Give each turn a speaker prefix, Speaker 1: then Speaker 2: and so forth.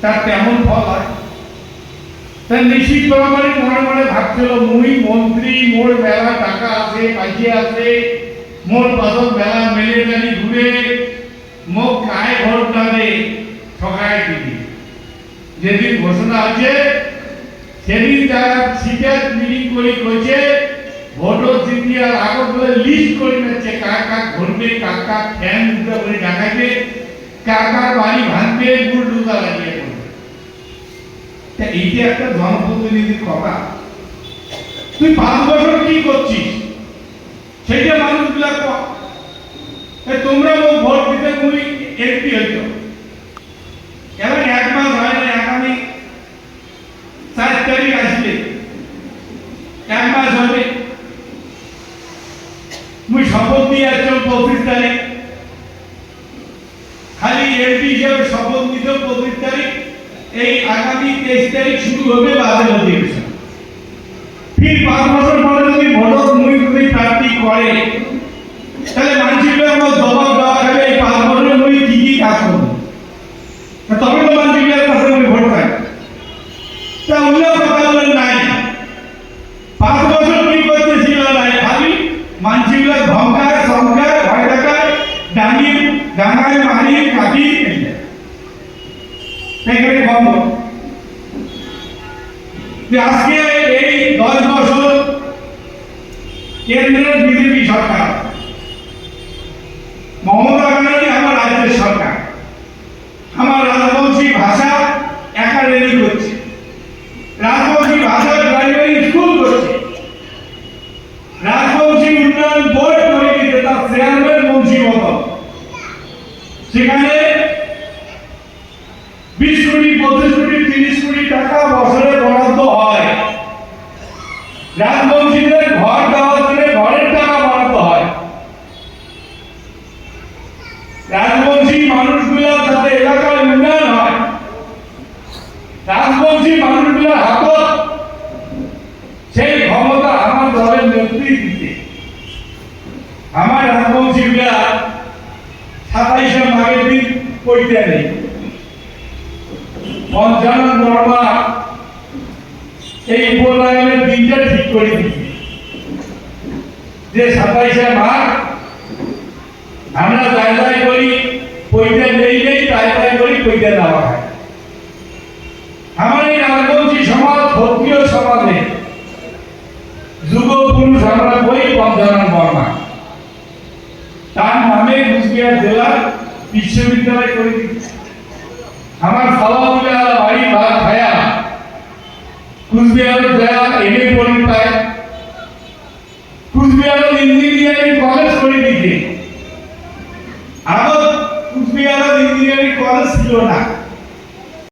Speaker 1: তার তেমন ফল হয়। তার নিশ্চিত ব্যাপারে মনে মনে ভাবছিল, মুই মন্ত্রী, মোর মেলা টাকা আছে পাইছে আছে, মোর পাশত মেলা মেলে জানি ঘুরে, মোক কায় ভোট দাবে ঠকায় দিবি। যেদিন ঘোষণা আছে সেদিন তারা সিটার মিটিং করে কইছে ভোটর জিতিয়ার আগত বলে লিস্ট করে নিচ্ছে কার কার ঘুরবে কার কার ফ্যান উঠে বলে দেখাইবে কার কার বাড়ি ভাঙবে বুলডুজা লাগিয়ে পড়বে তা এইটা একটা জনপ্রতিনিধির কথা। তুই পাঁচ বছর কি করছিস? সেইটা মানুষগুলা ক তোমরা ও ভোট দিতে তুমি এমপি হইছ। এখন এক মাস হয় না আগামী চার তারিখ আসলে এক মাস হবে। মুই শপথ দিয়ে আসছো পঁচিশ তারিখ। এমপি হিসেবে তারিখ, এই আগামী তেইশ তারিখ শুরু হবে বাজেট অধিবেশন। ফির পাঁচ বছর পরে যদি ভোটক মুই যদি প্রার্থী করে তাহলে মানুষের আমার জবাব দেওয়া হবে এই পাঁচ বছরে মুই কি কি কাজ করব তা তবে তো মানুষের কাছে মুই ভোট পাই তা অন্য কথা বলেন নাই পাঁচ বছর কি করতেছিল নাই খালি মানুষের ধমকায় সংখ্যায় ভয় দেখায় ডাঙি ডাঙায় মারি কাটি সেখানে বন্ধ। আজকে এই দশ বছর কেন্দ্রের বিজেপি সরকার, মমতা আমার রাজ্যের সরকার। আমার রাজবংশী ভাষা একাডেমি করছে। রাজবংশী ভাষা প্রাইমারি স্কুল করছে। রাজবংশী উন্নয়ন বোর্ড করে দিতে তার চেয়ারম্যান মত সেখানে পঁচিশ কোটি, তিরিশ কোটি টাকা বছরে বরাদ্দ হয়। রাজবংশীদের ঘর দেওয়ার জন্য ঘরের টাকা বরাদ্দ হয়। রাজবংশী মানুষগুলা উন্নয়ন হয় রাজবংশী মানুষগুলার সেই ক্ষমতা আমার দলের নেতৃত্বে আমার রাজবংশীগুলা সাতাইশে মাঘের দিন নেই। পঞ্চানন বর্মা এই উপনয়নের দিনটা ঠিক করে যে সাতাইশে মাঘ, আমরা যাই যাই করি পইতে নেই নেই, তাই তাই করি পইতে দেওয়া হয়। আমার এই রাজবংশী সমাজ ক্ষত্রিয় সমাজে যুগ পুরুষ আমরা বই পঞ্চানন বর্মা তার নামে কুচবিহার জেলার বিশ্ববিদ্যালয় করে দিচ্ছে আমার আর বাড়ি ভাত খায়া কুচবিহার জেলা এম এ পরীক্ষায় কুচবিহার ইঞ্জিনিয়ারিং কলেজ করে দিচ্ছে আগত কুচবিহার ইঞ্জিনিয়ারিং কলেজ ছিল না।